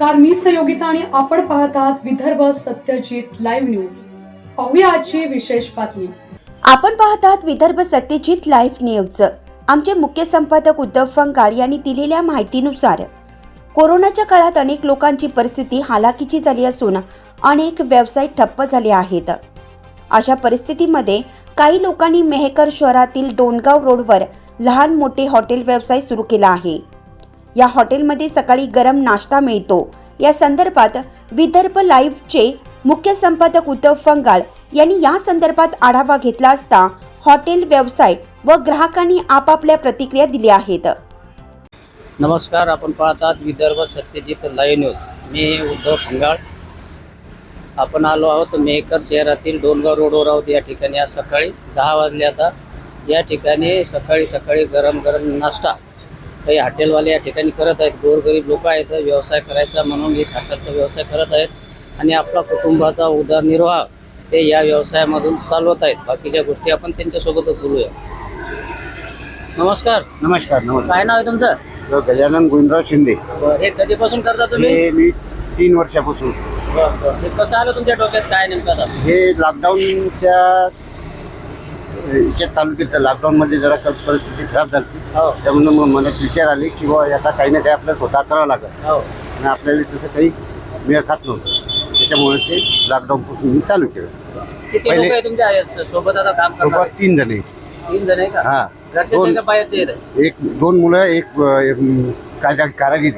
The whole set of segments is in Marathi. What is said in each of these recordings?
नमस्कार मी सहयोगिता आणि आपण पाहत आहात विदर्भ सत्यजित लाईव्ह न्यूज पाहूया आजची विशेष बातमी. आपण पाहत आहात विदर्भ सत्यजित लाईव्ह न्यूज आमचे मुख्य संपादक उद्धव फंगाळ यांनी दिलेल्या माहितीनुसार कोरोनाच्या काळात अनेक लोकांची परिस्थिती हालाकीची झाली असून अनेक व्यवसाय ठप्प झाले आहेत. अशा परिस्थितीमध्ये काही लोकांनी मेहकर शहरातील डोणगाव रोडवर लहान मोठे हॉटेल व्यवसाय सुरू केला आहे. या हॉटेलमध्ये सकाळी गरम नाश्ता मिळतो. या संदर्भात विदर्भ लाईव्हचे मुख्य संपादक उद्धव फंगाळ यांनी या संदर्भात आढावा घेतला असता हॉटेल व्यवसाय व ग्राहकांनी आपापल्या प्रतिक्रिया दिल्या आहेत. नमस्कार आपण पाहतात विदर्भ सत्यजित लाईव्ह न्यूज. मी उद्धव फंगाळ आपण आलो आहोत मेहकर शहरातील डोनगाव रोडवर आहोत या ठिकाणी. आज सकाळी दहा वाजले आता या ठिकाणी सकाळी सकाळी गरम गरम नाश्ता काही हॉटेलवाले या ठिकाणी करत आहेत. गोरगरीब लोक आहेत व्यवसाय करायचा म्हणून एक हॉटेलचा व्यवसाय करत आहेत. आणि आपला कुटुंबाचा उदरनिर्वाह ते या व्यवसायामधून चालवत आहेत. बाकीच्या गोष्टी आपण त्यांच्यासोबतच बोलूया. नमस्कार. नमस्कार नमस्कार. काय नाव आहे तुमचं? तर गजानन गोविंदराव शिंदे. बरं, हे कधीपासून करता तुम्ही? हे मी तीन वर्षापासून. बरं, बरं. हे कसं आलं तुमच्या डोक्यात? काय नेमकं आता? हे लॉकडाऊनच्या याच्यात चालू केलं लॉकडाऊनमध्ये जरा परिस्थिती खराब झाली. हो. त्यामुळे मग मनात विचार आले की बुवा आता काही ना काही आपल्याला स्वतः करावं लागेल. हो. आणि आपल्याला तसं काही मेळ खात नव्हतं. त्याच्यामुळे ते लॉकडाऊनपासून मी चालू केलं. किती पहिले- लोक आहे तुमच्यासोबत आता काम करणार? तीन जण आहे तीन जण आहे का? हा. घरचे दोन का बाहेरचे आहेत. एक दोन मुलं एक अं, एक कारा- कारागीर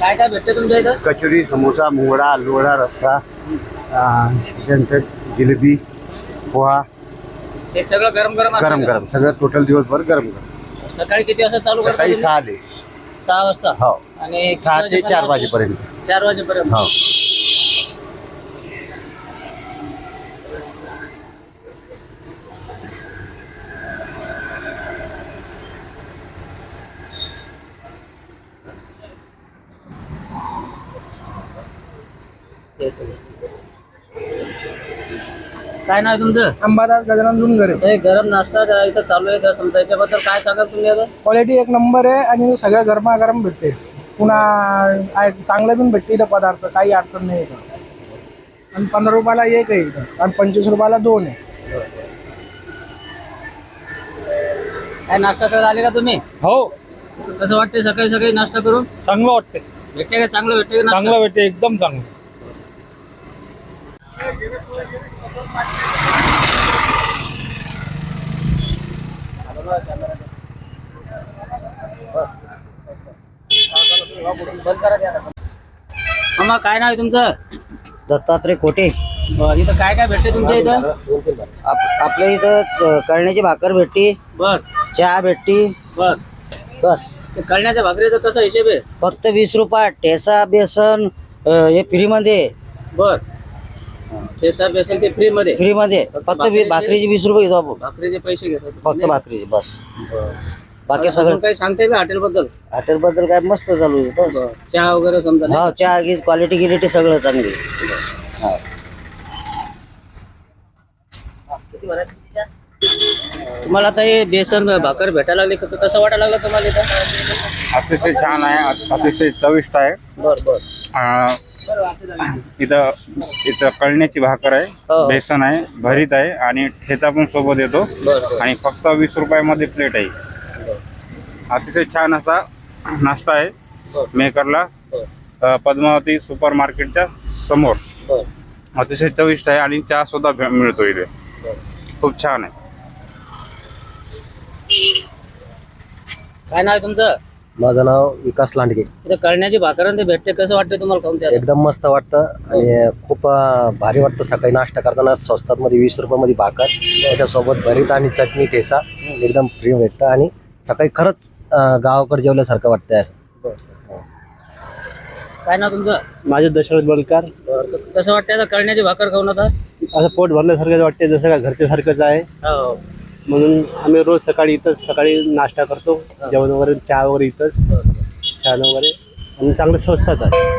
काय काय भेटते तुमच्या इथं? कचोरी समोसा मुंगडा आलूवडा रस्सा अं, त्याच्यानंतर जिलेबी पोहा हे सगळं गरम गरम असतं गरम का? गरम सगळं टोटल दिवसभर गरम गरम सकाळी किती वाजता चालू करता सकाळी तुम्ही? सहा ते सहा वाजता हो आणि किती सहा ते चार? वाजेपर्यंत चार वाजेपर्यंत हो तेच आहे. काय नाव आहे तुमचं? अंबादास गजानन जुनगरे हे गरम नाश्ता जा- इथं चालू आहे का समजा याच्याबद्दल काय सांगाल तुम्ही आता? क्वालिटी एक नंबर आहे आणि सगळं गरमागरम भेटते. पुन्हा आहे- चांगलं पण भेटते इथं पदार्थ काही अडचण नाही इथं. आणि पंधरा रुपयाला एक आहे इथं आणि पंचवीस रुपयाला दोन आहे. काय नाश्ता करत आले का तुम्ही? हो. कसं वाटते सकाळी सकाळी नाश्ता करून? चांगलं वाटते भेटते का? चांगलं भेटते का नाश्ता? चांगलं वाटते एकदम चांगलं. मामा काय नाव आहे तुमचं? दत्तात्रय कोटे. बरं, इथं काय काय भेटते तुमच्या इथं? आप- आपल्या इथं कळण्याची भाकर भेटती. बर. चहा भेटती. बर. बस. ते कळण्याच्या भाकरीचा कसा हिशेब आहे? फक्त वीस रुपयात ठेसा बेसन अ, हे फ्रीमध्ये. बर. ठेसा बेसन ते फ्री मध्ये फ्रीमध्ये. फक्त वी- भाकरीचे- वीस रुपये घेतो आपण. भाकरीचे पैसे घेतात फक्त भाकरीचे बस. बाकी सगळं काही सांगते का हॉटेल बद्दल हॉटेल बद्दल काय मस्त चालू आहे बस. चहा वगैरे समजा नाही? हो चहा गीज क्वालिटी गिलिटी सगळं चांगली हो. तुम्हाला आता हे बेसन भाकर भेटायला लागली का- कसं वाटायला लागलं तुम्हाला इथं? अतिशय छान आहे अतिशय चविष्ट आहे. बर बर. अं, इथं इथं कळण्याची भाकर हो. आहे बेसन आहे भरीत आहे आणि ठेचा पण सोबत येतो. आणि फक्त वीस रुपयामध्ये प्लेट आहे. अतिशय छान असा नाश्ता आहे हो. मेकरला हो. पद्मावती सुपर मार्केटच्या समोर अतिशय चविष्ट आहे आणि चहा सुद्धा मिळतो इथे. खूप छान आहे. काय नाव आहे तुमचं? माझं नाव विकास लांडगे. इथं कळण्याची भाकर आणि ते भेटते कसं वाटते तुम्हाला खाऊन ते आता? एकदम मस्त वाटतं आणि खूप अं, भारी वाटतं सकाळी नाश्ता करताना स्वस्तात मध्ये वीस रुपयामध्ये भाकर त्याच्यासोबत भरीत आणि चटणी ठेसा एकदम फ्री भेटतं आणि सकाळी खरंच अं, गावाकडे जेवल्यासारखं वाटतं असं. काय नाव तुमचं? माझं दशरथ बोलकार. कसं वाटते आता कळण्याची भाकर खाऊन आता? असं पोट भरल्यासारखं वाटते जसं का घरच्या सारखंच आहे. हो. म्हणून आम्ही रोज सकाळी इथंच सकाळी नाश्ता करतो जेवण वगैरे चहा वगैरे इथंच. छान वगैरे. आणि चांगलं स्वस्तात आहे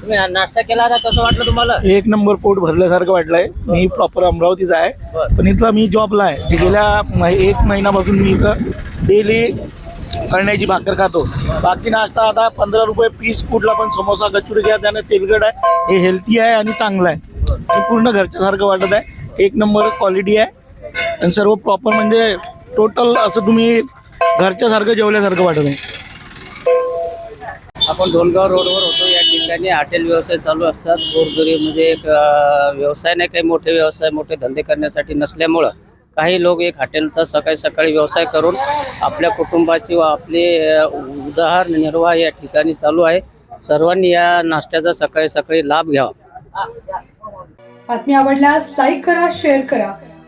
तुम्ही हा नाश्ता केला आता कसं वाटलं तुम्हाला? एक नंबर पोट भरल्यासारखं वाटलंय. मी प्रॉपर अमरावतीचा आहे. पण इथला मी जॉबला आहे. जे गेल्या एक महिन्यापासून मी इथं डेली कळण्याची भाकर खातो. बाकी नाश्ता आता पंधरा रुपये पीस कुठला पण समोसा कचोरी घ्या त्याने तेलकट आहे. हे हेल्थी आहे आणि चांगलं आहे. हे पूर्ण घरच्यासारखं वाटत आहे. एक नंबर क्वालिटी आहे. आणि सर्व प्रॉपर म्हणजे टोटल असं तुम्ही घरच्यासारखं जेवल्यासारखं वाटत आहे आपण डोनगाव रोडवर होतो. या ठिकाणी हॉटेल व्यवसाय चालू असतात. गोरगरीब म्हणजे एक व्यवसाय नाही काही मोठे व्यवसाय मोठे धंदे करण्यासाठी नसल्यामुळं काही लोक एक हॉटेलचा सकाळी सकाळी व्यवसाय करून आपल्या कुटुंबाची व आपले अं, उदरनिर्वाह या ठिकाणी चालू आहे. सर्वांनी या नाश्त्याचा सकाळी सकाळी लाभ घ्यावा. बातमी आवडल्यास लाईक करा शेअर करा.